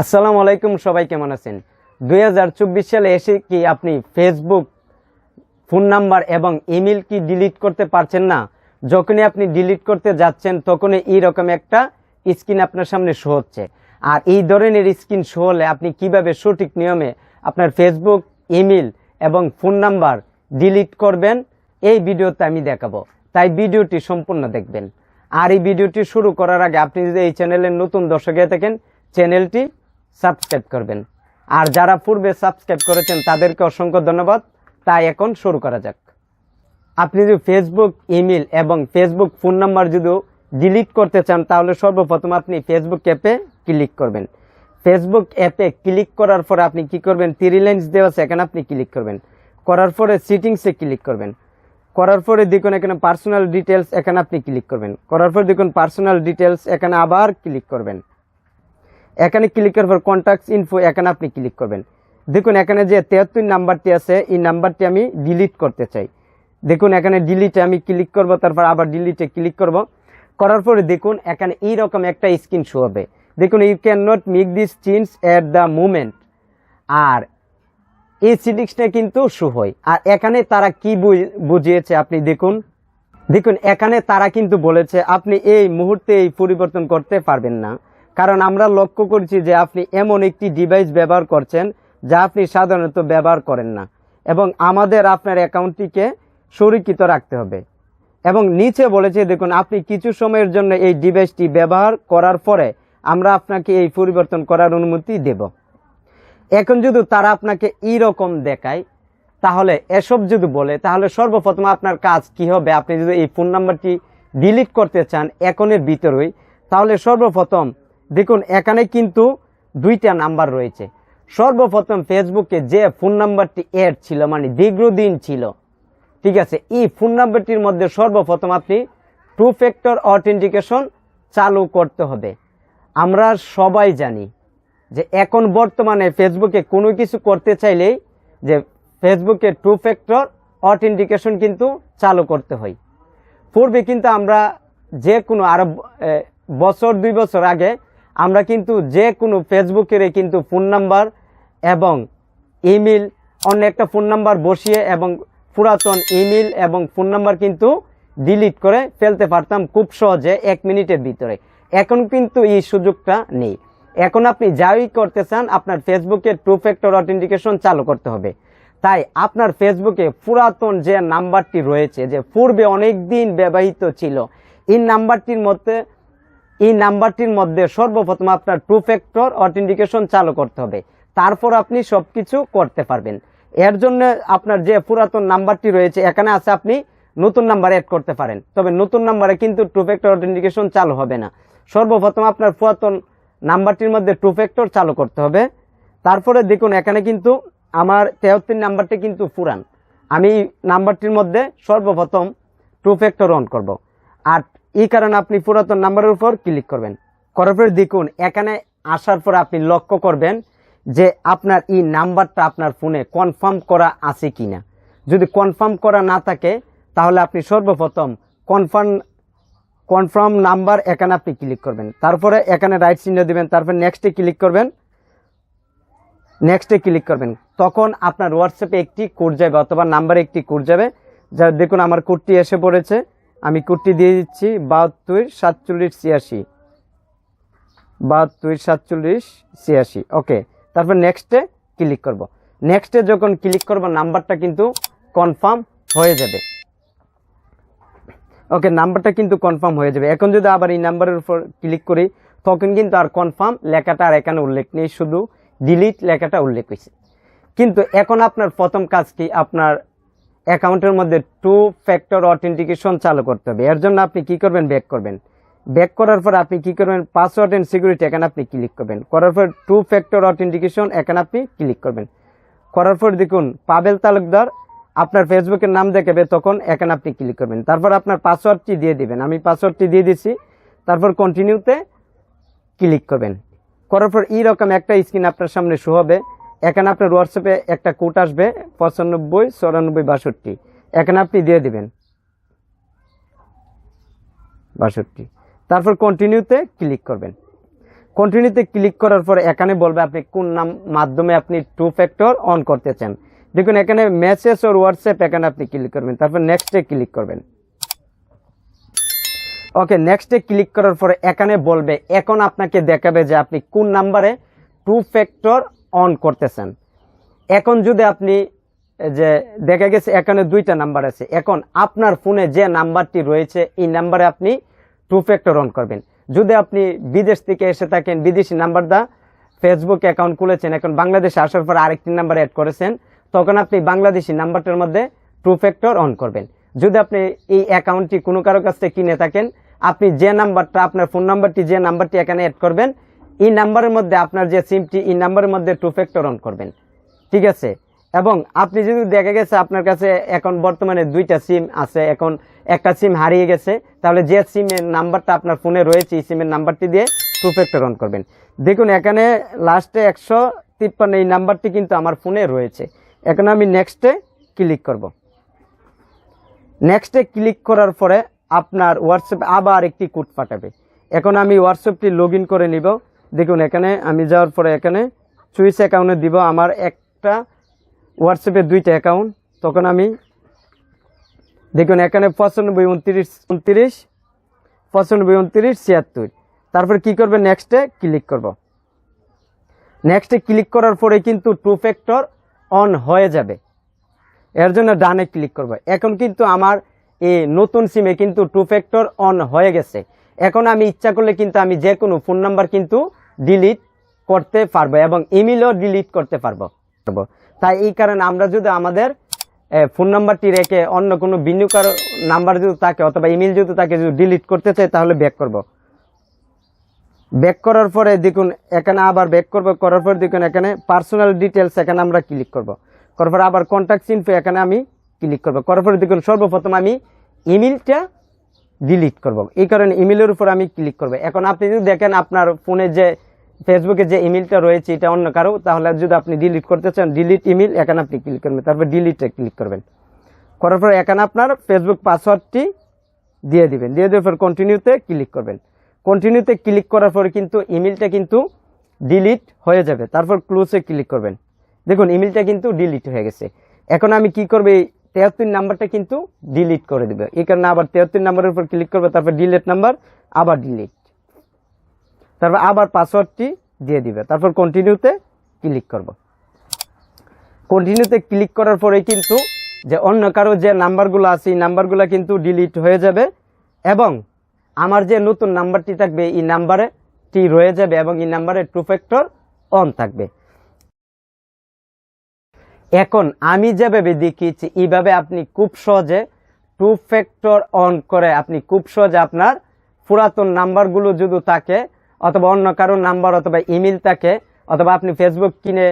আসসালামু আলাইকুম, সবাই কেমন আছেন? দুই হাজার চব্বিশ সালে এসে কি আপনি ফেসবুক ফোন নাম্বার এবং ইমেল কি ডিলিট করতে পারছেন না? যখনই আপনি ডিলিট করতে যাচ্ছেন, তখনই এইরকম একটা স্ক্রিন আপনার সামনে শো হচ্ছে। আর এই ধরনের স্ক্রিন শো হলে আপনি কীভাবে সঠিক নিয়মে আপনার ফেসবুক ইমেল এবং ফোন নাম্বার ডিলিট করবেন, এই ভিডিওতে আমি দেখাবো। তাই ভিডিওটি সম্পূর্ণ দেখবেন। আর এই ভিডিওটি শুরু করার আগে আপনি যদি এই চ্যানেলের নতুন দর্শক হয়ে থাকেন, চ্যানেলটি সাবস্ক্রাইব করবেন। আর যারা পূর্বে সাবস্ক্রাইব করেছেন, তাদেরকে অসংখ্য ধন্যবাদ। তাই এখন শুরু করা যাক। আপনি যদি ফেসবুক ইমেল এবং ফেসবুক ফোন নাম্বার যদি ডিলিট করতে চান, তাহলে সর্বপ্রথম আপনি ফেসবুক অ্যাপে ক্লিক করবেন। ফেসবুক অ্যাপে ক্লিক করার পরে আপনি কি করবেন? লাইন্স দেওয়া আছে, এখানে আপনি ক্লিক করবেন। করার পরে সিটিংসে ক্লিক করবেন। করার পরে দেখুন এখানে পার্সোনাল ডিটেলস এখানে আপনি ক্লিক করবেন। করার পরে দেখুন পার্সোনাল ডিটেলস এখানে আবার ক্লিক করবেন। এখানে ক্লিক করার পর কন্ট্যাক্টস ইনফো এখানে আপনি ক্লিক করবেন। দেখুন, এখানে যে তেহাত্তর নাম্বারটি আছে, এই নাম্বারটি আমি ডিলিট করতে চাই। দেখুন, এখানে ডিলিটে আমি ক্লিক করব, তারপর আবার ডিলিটে ক্লিক করব। করার পরে দেখুন, এখানে এইরকম একটা স্ক্রিন শো হবে। দেখুন you can not make this change at the moment আর এই সিটিংসটা কিন্তু শো হয়। আর এখানে তারা কি বুঝ- বুঝিয়েছে আপনি দেখুন। দেখুন, এখানে তারা কিন্তু বলেছে, আপনি এই মুহূর্তে এই পরিবর্তন করতে পারবেন না। কারণ আমরা লক্ষ্য করছি যে আপনি এমন একটি ডিভাইস ব্যবহার করছেন যা আপনি সাধারণত ব্যবহার করেন না। এবং আমাদের আপনার অ্যাকাউন্টটিকে সুরক্ষিত রাখতে হবে। এবং নিচে বলেছে, দেখুন, আপনি কিছু সময়ের জন্য এই ডিভাইসটি ব্যবহার করার পরে আমরা আপনাকে এই পরিবর্তন করার অনুমতি দেব। এখন যদি তারা আপনাকে এইরকম দেখায়, তাহলে এসব যদি বলে, তাহলে সর্বপ্রথম আপনার কাজ কি হবে? আপনি যদি এই ফোন নাম্বারটি ডিলিট করতে চান এখনের ভিতরেই, তাহলে সর্বপ্রথম দেখুন এখানে কিন্তু দুইটা নাম্বার রয়েছে। সর্বপ্রথম ফেসবুকে যে ফোন নাম্বারটি এড ছিল মানে দীর্ঘদিন ছিল ঠিক আছে এই ফোন নাম্বারটির মধ্যে সর্বপ্রথম আপনি টু ফ্যাক্টর অথেন্টিকেশন চালু করতে হবে। আমরা সবাই জানি যে এখন বর্তমানে ফেসবুকে কোনো কিছু করতে চাইলেই যে ফেসবুকে টু ফ্যাক্টর অথেন্টিকেশন কিন্তু চালু করতে হয়। পূর্বে কিন্তু আমরা যে কোনো আরও এ, বছর দুই বছর আগে আমরা কিন্তু যে কোনো ফেসবুকের কিন্তু ফোন নাম্বার এবং ইমেল অন্য একটা ফোন নাম্বার বসিয়ে এবং পুরাতন ইমেল এবং ফোন নাম্বার কিন্তু ডিলিট করে ফেলতে পারতাম খুব সহজে এক মিনিটের ভিতরে। এখন কিন্তু এই সুযোগটা নেই। এখন আপনি যাই করতে চান, আপনার ফেসবুকে টু ফ্যাক্টর অথেন্টিকেশন চালু করতে হবে। তাই আপনার ফেসবুকে পুরাতন যে নাম্বারটি রয়েছে, যে পূর্বে অনেক দিন ব্যবহৃত ছিল, এই নাম্বারটির মধ্যে এই নাম্বারটির মধ্যে সর্বপ্রথম আপনার টু ফ্যাক্টর অথেন্টিকেশন চালু করতে হবে। তারপর আপনি সব কিছু করতে পারবেন। এর জন্য আপনার যে পুরাতন নাম্বারটি রয়েছে, এখানে আছে আপনি নতুন নাম্বার অ্যাড করতে পারেন। তবে নতুন নাম্বারে কিন্তু টু ফ্যাক্টর অথেন্টিকেশন চালু হবে না। সর্বপ্রথম আপনার পুরাতন নাম্বারটির মধ্যে টু ফ্যাক্টর চালু করতে হবে। তারপরে দেখুন, এখানে কিন্তু আমার তেহত্তর নাম্বারটি কিন্তু পুরান। আমি নাম্বারটির মধ্যে সর্বপ্রথম টু ফ্যাক্টর অন করব। আর এই কারণে আপনি পুরাতন নাম্বারের উপর ক্লিক করবেন। করার পরে দেখুন, এখানে আসার পর আপনি লক্ষ্য করবেন যে আপনার এই নাম্বারটা আপনার ফোনে কনফার্ম করা আছে কি না যদি কনফার্ম করা না থাকে, তাহলে আপনি সর্বপ্রথম কনফার্ম কনফার্ম নাম্বার এখানে আপনি ক্লিক করবেন। তারপরে এখানে রাইট চিহ্ন দেবেন, তারপর নেক্সটে ক্লিক করবেন। নেক্সটে ক্লিক করবেন। তখন আপনার হোয়াটসঅ্যাপে একটি কোড যাবে অথবা নাম্বারে একটি কোড যাবে। যা দেখুন, আমার কোডটি এসে পড়েছে। আমি কোডটি দিয়ে দিচ্ছি বাহাত্তর, সাতচল্লিশ, ছিয়াশি। বাহাত্তর, সাতচল্লিশ, ছিয়াশি। ওকে, তারপর নেক্সটে ক্লিক করব। নেক্সটে যখন ক্লিক করব নাম্বারটা কিন্তু কনফার্ম হয়ে যাবে। ওকে নাম্বারটা কিন্তু কনফার্ম হয়ে যাবে। এখন যদি আবার এই নাম্বারের উপর ক্লিক করি, তখন কিন্তু আর কনফার্ম লেখাটা আর এখানে উল্লেখ নেই, শুধু ডিলিট লেখাটা উল্লেখ হয়েছে। কিন্তু এখন আপনার প্রথম কাজ কি? আপনার অ্যাকাউন্টের মধ্যে টু ফ্যাক্টর অথেন্টিকেশন চালু করতে হবে। এর জন্য আপনি কি করবেন? ব্যাক করবেন। ব্যাক করার পর আপনি কি করবেন? পাসওয়ার্ড এন্ড সিকিউরিটি এখানে আপনি ক্লিক করবেন। করার পর টু ফ্যাক্টর অথেন্টিকেশন এখানে আপনি ক্লিক করবেন। করার পর দেখুন, পাবেল তালুকদার, আপনার ফেসবুকের নাম দেখাবে, তখন এখানে আপনি ক্লিক করবেন। তারপর আপনার পাসওয়ার্ডটি দিয়ে দিবেন। আমি পাসওয়ার্ডটি দিয়ে দিচ্ছি তারপর কন্টিনিউতে ক্লিক করবেন। করার পর এইরকম একটা স্ক্রিন আপনার সামনে শো হবে। এখানে আপনার হোয়াটসঅ্যাপে একটা কোড আসবে, পঁচানব্বই, চৌরানব্বই, বাষট্টি। এখানে আপনি দিয়ে দিবেন। বাষট্টি। তারপর কন্টিনিউতে ক্লিক করবেন। কন্টিনিউতে ক্লিক করার পর এখানে বলবে আপনি কোন নাম, মাধ্যমে আপনি টু ফ্যাক্টর অন করতে চান। দেখুন, এখানে মেসেজ ওর হোয়াটসঅ্যাপ এখানে আপনি ক্লিক করবেন। তারপর নেক্সটে ক্লিক করবেন। ওকে নেক্সটে ক্লিক করার পরে এখানে বলবে, এখন আপনাকে দেখাবে যে আপনি কোন নাম্বারে টু ফ্যাক্টর অন করতেছেন। এখন যদি আপনি যে দেখা গেছে এখানে দুইটা নাম্বার আছে। এখন আপনার ফোনে যে নাম্বারটি রয়েছে, এই নাম্বারে আপনি টু ফ্যাক্টর অন করবেন। যদি আপনি বিদেশ থেকে এসে থাকেন, বিদেশি নাম্বার দা ফেসবুক অ্যাকাউন্ট খুলেছেন, এখন বাংলাদেশে আসার পর আরেকটি নাম্বার অ্যাড করেছেন, তখন আপনি বাংলাদেশি নাম্বারটার মধ্যে টু ফ্যাক্টর অন করবেন। যদি আপনি এই অ্যাকাউন্টটি কোনো কারও কাছ থেকে কিনে থাকেন, আপনি যে নাম্বারটা আপনার ফোন নাম্বারটি যে নাম্বারটি এখানে অ্যাড করবেন এই নাম্বারের মধ্যে আপনার যে সিমটি এই নাম্বারের মধ্যে টু ফ্যাক্টর অন করবেন। ঠিক আছে? এবং আপনি যদি দেখা গেছে আপনার কাছে এখন বর্তমানে দুইটা সিম আছে, এখন একটা সিম হারিয়ে গেছে, তাহলে যে সিমের নাম্বারটা আপনার ফোনে রয়েছে, এই সিমের নাম্বারটি দিয়ে টু ফ্যাক্টর অন করবেন। দেখুন, এখানে লাস্টে একশো তিপ্পান্ন, এই নাম্বারটি কিন্তু আমার ফোনে রয়েছে। এখন আমি নেক্সটে ক্লিক করব। নেক্সটে ক্লিক করার পরে আপনার হোয়াটসঅ্যাপ আবার একটি কোড পাঠাবে এখন আমি হোয়াটসঅ্যাপটি লগ করে নিব। দেখুন, এখানে আমি যাওয়ার পরে এখানে চুইস অ্যাকাউন্টে দিব আমার একটা হোয়াটসঅ্যাপে দুইটা অ্যাকাউন্ট তখন আমি দেখুন, এখানে পঁচানব্বই, উনত্রিশ উনত্রিশ, পঁচানব্বই, উনত্রিশ, ছিয়াত্তর। তারপর কি করবে? নেক্সটে ক্লিক করব। নেক্সটে ক্লিক করার পরে কিন্তু টু ফ্যাক্টর অন হয়ে যাবে। এর জন্য ডানে ক্লিক করব। এখন কিন্তু আমার এই নতুন সিমে কিন্তু টু ফ্যাক্টর অন হয়ে গেছে। এখন আমি ইচ্ছা করলে কিন্তু আমি যে কোনো ফোন নাম্বার কিন্তু ডিলিট করতে পারব এবং ইমেলও ডিলিট করতে পারব। তাই এই কারণে আমরা যদি আমাদের ফোন নাম্বারটি রেখে অন্য কোনো বিনিয়োগকার নাম্বার যদি থাকে অথবা ইমেল যদি তাকে যদি ডিলিট করতে চাই, তাহলে ব্যাক করব। ব্যাক করার পরে দেখুন, এখানে আবার ব্যাক করব, করার পর দেখুন, এখানে পার্সোনাল ডিটেলস এখানে আমরা ক্লিক করব। করার পরে আবার কন্ট্যাক্ট ইনফো এখানে আমি ক্লিক করব। করার পরে দেখুন, সর্বপ্রথম আমি ইমেলটা ডিলিট করব। এই কারণে ইমেলের উপর আমি ক্লিক করব। এখন আপনি যদি দেখেন, আপনার ফোনে যে ফেসবুকে যে ইমেলটা রয়েছে, এটা অন্য কারও, তাহলে যদি আপনি ডিলিট করতে চান ডিলিট ইমেল এখানে আপনি ক্লিক করবেন। তারপর ডিলিটে ক্লিক করবেন। করার পর এখানে আপনার ফেসবুক পাসওয়ার্ডটি দিয়ে দিবেন। দিয়ে দেওয়ার পর কন্টিনিউতে ক্লিক করবেন। কন্টিনিউতে ক্লিক করার পর কিন্তু ইমেলটা কিন্তু ডিলিট হয়ে যাবে। তারপর ক্লোজে ক্লিক করবেন। দেখুন ইমেলটা কিন্তু ডিলিট হয়ে গেছে। এখন আমি কি করব, এই তেহাত্তর নাম্বারটা কিন্তু ডিলিট করে দেবে। এই কারণে আবার তেহাত্তর নাম্বারের উপর ক্লিক করবে, তারপর ডিলিট নাম্বার আবার ডিলিট তারপর আবার পাসওয়ার্ডটি দিয়ে দিবে। তারপর কন্টিনিউতে ক্লিক করব। কন্টিনিউতে ক্লিক করার পরে কিন্তু যে অন্য কারও যে নাম্বারগুলো আছে, এই নাম্বারগুলো কিন্তু ডিলিট হয়ে যাবে এবং আমার যে নতুন নাম্বারটি থাকবে, এই নাম্বারে টি রয়ে যাবে এবং এই নাম্বারে টু ফ্যাক্টর অন থাকবে। এখন আমি যেভাবে দেখিয়েছি, এইভাবে আপনি খুব সহজে টু ফ্যাক্টর অন করে আপনি খুব সহজে আপনার পুরাতন নাম্বারগুলো যদি থাকে অথবা অন্য কারোর নাম্বার অথবা ইমেল থাকে, অথবা আপনি ফেসবুক কিনে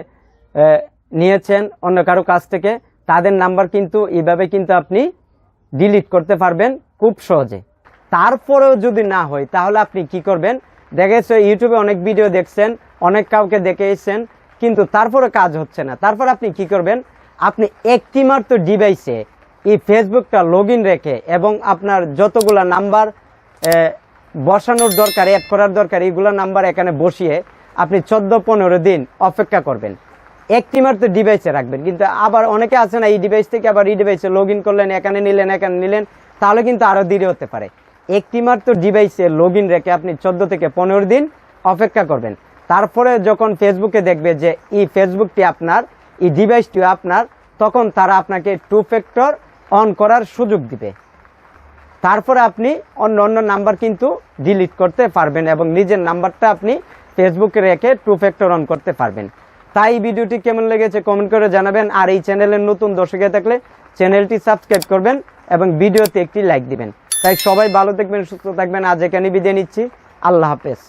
নিয়েছেন অন্য কারও কাছ থেকে, তাদের নাম্বার কিন্তু এভাবে কিন্তু আপনি ডিলিট করতে পারবেন খুব সহজে। তারপরেও যদি না হয়, তাহলে আপনি কি করবেন? দেখেছে ইউটিউবে অনেক ভিডিও দেখছেন, অনেক কাউকে দেখে এসেছেন, কিন্তু তারপরে কাজ হচ্ছে না। তারপর আপনি কি করবেন? আপনি একটি মাত্র ডিভাইসে এই ফেসবুকটা লগ রেখে এবং আপনার যতগুলা নাম্বার বসানোর দরকার অ্যাড করার দরকার এইগুলো নাম্বার এখানে বসিয়ে আপনি চোদ্দ, পনেরো দিন অপেক্ষা করবেন। একটি মাত্র ডিভাইসে রাখবেন, কিন্তু আবার অনেকে আছে না, এই ডিভাইস থেকে আবার এই ডিভাইসে লগ করলেন, এখানে নিলেন এখানে নিলেন, তাহলে কিন্তু আরও দেরি হতে পারে। একটি মাত্র ডিভাইসে লগ রেখে আপনি চোদ্দ থেকে পনেরো দিন অপেক্ষা করবেন। তারপরে যখন ফেসবুকে দেখবে যে এই ফেসবুকটি আপনার, এই ডিভাইসটি আপনার, তখন তারা আপনাকে টু ফ্যাক্টর অন করার সুযোগ দিবে। তারপরে আপনি অন্য অন্য নাম্বার কিন্তু ডিলিট করতে পারবেন এবং নিজের নাম্বারটা আপনি ফেসবুকে রেখে টু ফ্যাক্টর অন করতে পারবেন। তাই ভিডিওটি কেমন লেগেছে কমেন্ট করে জানাবেন আর এই চ্যানেলের নতুন দর্শকে থাকলে চ্যানেলটি সাবস্ক্রাইব করবেন এবং ভিডিওতে একটি লাইক দিবেন। তাই সবাই ভালো থাকবেন, সুস্থ থাকবেন। আজ এখানে বিদায় নিচ্ছি। আল্লাহ হাফেজ।